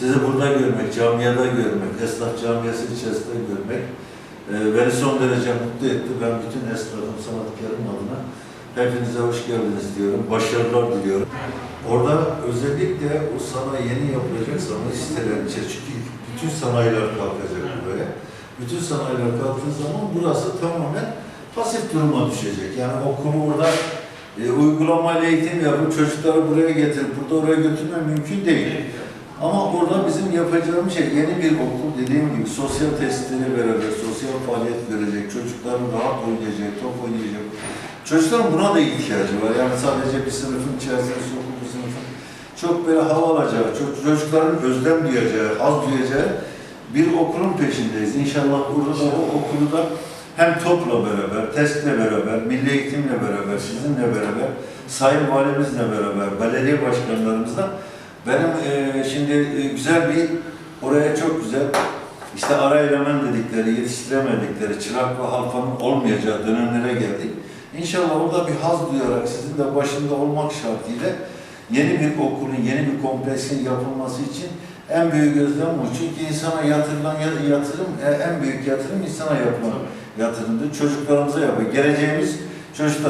sizi burada görmek, camiada görmek, esnaf camiası içerisinde görmek e, beni son derece mutlu etti. Ben bütün esnafım, sanatkarım adına hepinize hoş geldiniz diyorum. Başarılar diliyorum. Orada özellikle o sanayi yeni yapılacak sanayi sitelerinin içerisinde çünkü bütün sanayiler kalkacak buraya. Bütün sanayiler kalktığı zaman burası tamamen pasif duruma düşecek. Yani okulu burada e, uygulamalı eğitim yapıp çocukları buraya getirip burada oraya götürmek mümkün değil. Ama orada bizim yapacağımız şey yeni bir okul dediğim gibi sosyal testleri beraber sosyal faaliyet verecek, çocukların rahat oynayacak, top oynayacak. Çocukların buna da ihtiyacı var. Yani sadece bir sınıfın içerisinde okul bir sınıfın çok böyle hava alacağı, ço- çocukların özlem duyacağı, haz duyacağı bir okulun peşindeyiz. İnşallah burada da o okulu da hem topla beraber, testle beraber, milli eğitimle beraber, sizinle beraber, sayın valimizle beraber, belediye başkanlarımızla benim eee, şimdi eee, güzel bir, oraya çok güzel, işte ara eleman dedikleri, yetiştiremedikleri, çırak ve halfanın olmayacağı dönemlere geldik. İnşallah orada bir haz duyarak sizin de başında olmak şartıyla yeni bir okulun, yeni bir kompleksin yapılması için en büyük özlem bu. Çünkü insana yatırılan ya- yatırım, e, en büyük yatırım insana yapılan yatırımdır. Çocuklarımıza yapıyor. Geleceğimiz çocuklar